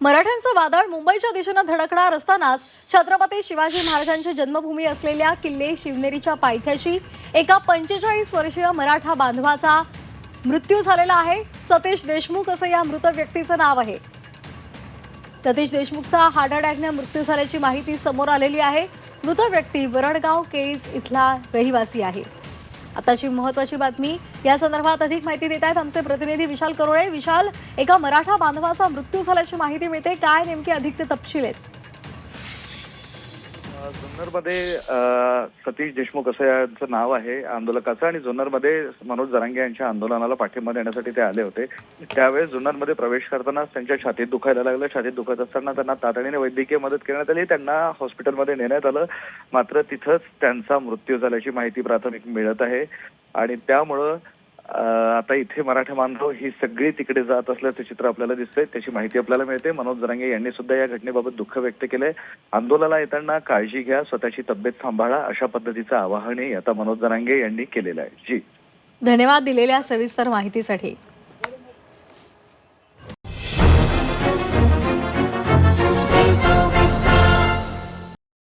मराठ्यांचं वादळ मुंबईच्या दिशेनं धडकणार असतानाच छत्रपती शिवाजी महाराजांची जन्मभूमी असलेल्या किल्ले शिवनेरीच्या पायथ्याशी एका पंचेचाळीस वर्षीय मराठा बांधवाचा मृत्यू झालेला आहे. सतीश देशमुख असं या मृत व्यक्तीचं नाव आहे. सतीश देशमुखचा हार्ट अटॅकने मृत्यू झाल्याची माहिती समोर आलेली आहे. मृत व्यक्ती वरडगाव केज इथला रहिवासी आहे. आताची महत्वाची बातमी. या संदर्भात अधिक माहिती देत आहेत आमचे प्रतिनिधी विशाल करोळे. विशाल एका मराठा बांधवाचा मृत्यू झाल्याची माहिती मिळते. काय नेमके अधिकचे तपशील आहेत? जुन्नरमध्ये सतीश देशमुख असं यांचं नाव आहे आंदोलकाचं आणि जुन्नरमध्ये मनोज जरांगे यांच्या आंदोलनाला पाठिंबा देण्यासाठी ते आले होते. त्यावेळेस जुन्नरमध्ये प्रवेश करताना त्यांच्या छातीत दुखायला लागलं. छातीत दुखत असताना त्यांना तातडीने वैद्यकीय मदत करण्यात आली. त्यांना हॉस्पिटलमध्ये नेण्यात आलं. मात्र तिथंच त्यांचा मृत्यू झाल्याची माहिती प्राथमिक मिळत आहे. आणि त्यामुळं आता इथे मराठा बांधव ही सगळी तिकडे जात असल्याचं चित्र आपल्याला दिसतंय. त्याची माहिती आपल्याला मिळते. मनोज जरांगे यांनी सुद्धा या घटनेबाबत दुःख व्यक्त केलंय. आंदोलनाला येताना काळजी घ्या स्वतःची तब्येत सांभाळा अशा पद्धतीचं आवाहनही आता मनोज जरांगे यांनी केलेलं आहे. जी. धन्यवाद दिलेल्या सविस्तर माहितीसाठी.